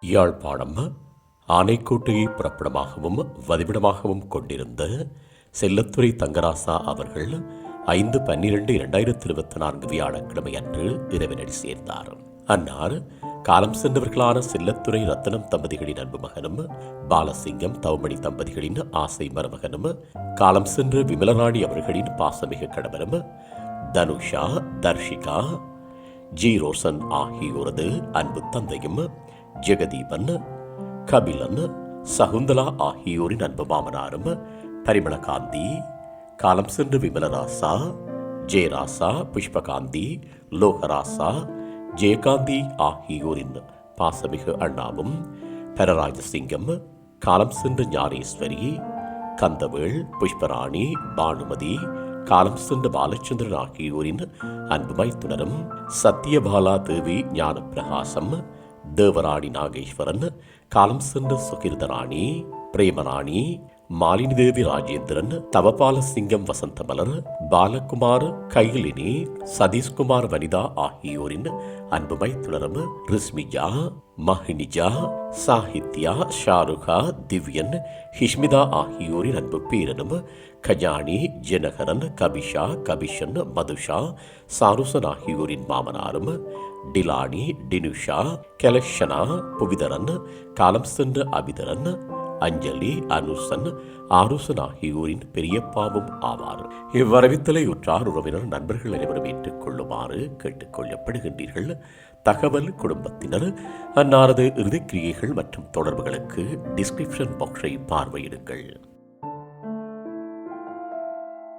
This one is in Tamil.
யாழ்ப்பாணம் ஆனைக்கோட்டையை புறப்படமாகவும் வதிவிடமாகவும் கொண்டிருந்த செல்லத்துறை தங்கராசா அவர்கள் ஐந்து பன்னிரண்டு இரண்டாயிரத்தி இருபத்தி நான்கு வியாழக்கிழமை அன்று இரவினடி சேர்ந்தார். அன்னார் காலம் சென்றவர்களான செல்லத்துறை ரத்தனம் தம்பதிகளின் அன்பு மகனும் பாலசிங்கம் தவமணி தம்பதிகளின் ஆசை மருமகனும் காலம் சென்ற விமலராணி அவர்களின் பாசமிகு கணவரும் தனுஷா தர்ஷிகா ஜி ரோசன் ஆகியோரது அன்பு தந்தையும் ஜெகதீபன் கபிலன் சகுந்தலா ஆகியோரின் அன்பு மாமனாரும் பரிமளகாந்தி காலம் சென்று விமலராசா ஜெயராசா புஷ்பகாந்தி லோகராசா ஜெயகாந்தி ஆகியோரின் பாசமிகு அண்ணாவும் பரராஜசிங்கம் காலம் சென்ற ஞானேஸ்வரி கந்தவேள் புஷ்பராணி பானுமதி காலம் சென்ற பாலச்சந்திரன் ஆகியோரின் அன்பு மைத்துனரும் சத்யபாலா தேவி ஞான பிரகாசம் தேவராணி நாகேஸ்வரன் காலம் சென்ற சுகிர்தராணி பிரேமராணி மாலினி தேவி ராஜேந்திரன் தவபால சிங்கம் வசந்தமலர் பாலகுமார் கைலினி சதீஷ்குமார் வனிதா ஆகியோரின் அன்பு மைத்துனரும் ரிஸ்மிஜா மஹினிஜா சாஹித்யா ஷாருகா திவ்யன் ஹிஷ்மிதா ஆகியோரின் அன்பு பேரனும் கஜானி ஜனகரன் கபிஷா கபிஷன் மதுஷா சாருசன் ஆகியோரின் மாமனாரும் டிலானி டினுஷா கெலஷனா புவிதரன் காலம் சென்ற அபிதரன் அஞ்சலி அனுசன் ஆருசன் ஆகியோரின் பெரியப்பாவும் ஆவார். இவ்வரவித்தலை உற்றார் உறவினர் நண்பர்கள் அனைவரும் ஏற்றுக் கொள்ளுமாறு கேட்டுக்கொள்ளப்படுகின்றீர்கள். தகவல் குடும்பத்தினர் அன்னாரது இறுதிக்கிரியைகள் மற்றும் தொடர்புகளுக்கு டிஸ்கிரிப்ஷன் பாக்ஸை பார்வையிடுங்கள்.